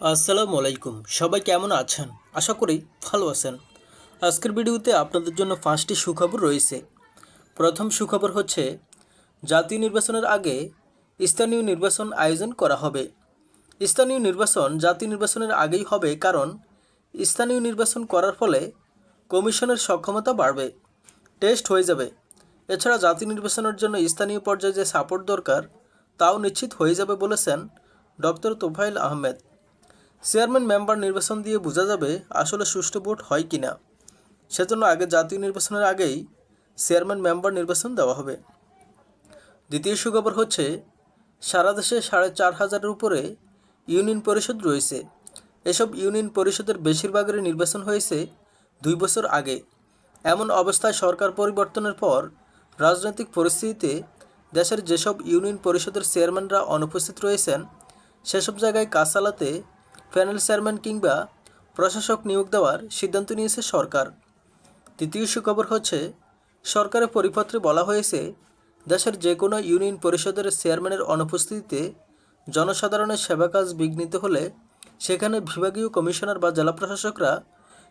আসসালামু আলাইকুম। সবাই কেমন আছেন? আশা করি ভালো আছেন। আজকের ভিডিওতে আপনাদের জন্য পাঁচটি সুখবর রয়েছে। প্রথম সুখবর হচ্ছে, জাতীয় নির্বাচনের আগে স্থানীয় নির্বাচন আয়োজন করা হবে। স্থানীয় নির্বাচন জাতীয় নির্বাচনের আগেই হবে কারণ স্থানীয় নির্বাচন করার ফলে কমিশনের সক্ষমতা বাড়বে, টেস্ট হয়ে যাবে। এছাড়া জাতীয় নির্বাচনের জন্য স্থানীয় পর্যায়ে যে সাপোর্ট দরকার, তাও নিশ্চিত হয়ে যাবে বলেছেন doctor Tofail Ahmed. Chairman member নির্বাচন দিয়ে বোঝা যাবে আসলে সুষ্ঠু ভোট হয় কি না সেজন্য আগে জাতীয় নির্বাচনের আগেই চেয়ারম্যান মেম্বার নির্বাচন দেওয়া হবে। দ্বিতীয় সুখবর হচ্ছে, সারা দেশে সাড়ে চার হাজারের উপরে ইউনিয়ন পরিষদ রয়েছে। এসব ইউনিয়ন পরিষদের বেশিরভাগেরই নির্বাচন হয়েছে দুই বছর আগে। এমন অবস্থায় সরকার পরিবর্তনের পর রাজনৈতিক পরিস্থিতিতে দেশের যেসব ইউনিয়ন পরিষদের চেয়ারম্যানরা অনুপস্থিত রয়েছেন, সেসব জায়গায় কাজ চালাতে প্যানেল চেয়ারম্যান কিংবা প্রশাসক নিয়োগ দেওয়ার সিদ্ধান্ত নিয়েছে সরকার। তৃতীয় সুখবর হচ্ছে, সরকারের পরিপত্রে বলা হয়েছে, দেশের যে কোনো ইউনিয়ন পরিষদের চেয়ারম্যানের অনুপস্থিতিতে জনসাধারণের সেবা কাজ বিঘ্নিত হলে সেখানে বিভাগীয় কমিশনার বা জেলা প্রশাসকরা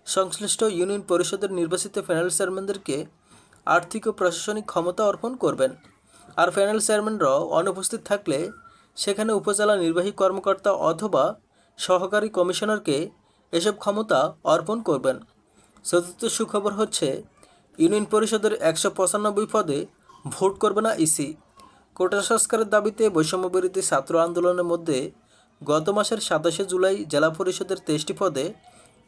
সংশ্লিষ্ট ইউনিয়ন পরিষদের নির্বাচিত প্যানেল চেয়ারম্যানদেরকে আর্থিক ও প্রশাসনিক ক্ষমতা অর্পণ করবেন। আর প্যানেল চেয়ারম্যানরাও অনুপস্থিত থাকলে সেখানে উপজেলা নির্বাহী কর্মকর্তা অথবা সহকারী কমিশনারকে এসব ক্ষমতা অর্পণ করবেন। চতুর্থ সুখবর হচ্ছে, ইউনিয়ন পরিষদের একশো পঁচানব্বই পদে ভোট করবে না ইসি। কোটা সংস্কারের দাবিতে বৈষম্য বিরোধী ছাত্র আন্দোলনের মধ্যে গত মাসের সাতাশে জুলাই জেলা পরিষদের তেইশটি পদে,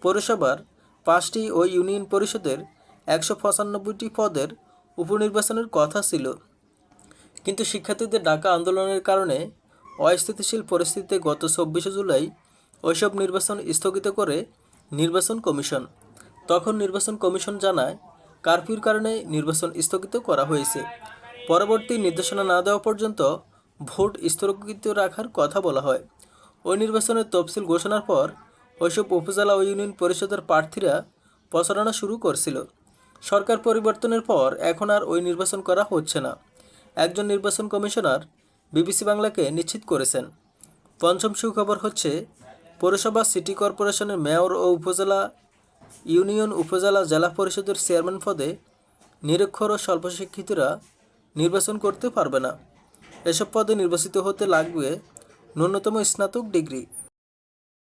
পৌরসভার পাঁচটি ও ইউনিয়ন পরিষদের একশো পঁচানব্বইটি পদের উপনির্বাচনের কথা ছিল। কিন্তু শিক্ষার্থীদের ডাকা আন্দোলনের কারণে অস্থিতিশীল পরিস্থিতিতে গত চব্বিশে জুলাই ওইসব নির্বাচন স্থগিত করে নির্বাচন কমিশন। তখন নির্বাচন কমিশন জানায়, কারফিউর কারণে নির্বাচন স্থগিত করা হয়েছে। পরবর্তী নির্দেশনা না দেওয়া পর্যন্ত ভোট স্থগিত রাখার কথা বলা হয়। ওই নির্বাচনের তফসিল ঘোষণার পর ওইসব উপজেলা ও ইউনিয়ন পরিষদের প্রার্থীরা প্রচারণা শুরু করছিল। সরকার পরিবর্তনের পর এখন আর ওই নির্বাচন করা হচ্ছে না। একজন নির্বাচন কমিশনার বিবিসি বাংলাকে নিশ্চিত করেছেন। পঞ্চম সুখবর হচ্ছে পৌরসভা, সিটি কর্পোরেশনের মেয়র ও উপজেলা, ইউনিয়ন উপজেলা জেলা পরিষদের চেয়ারম্যান পদে নিরক্ষর ও স্বল্পশিক্ষিতরা নির্বাচন করতে পারবে না। এসব পদে নির্বাচিত হতে লাগবে ন্যূনতম স্নাতক ডিগ্রি।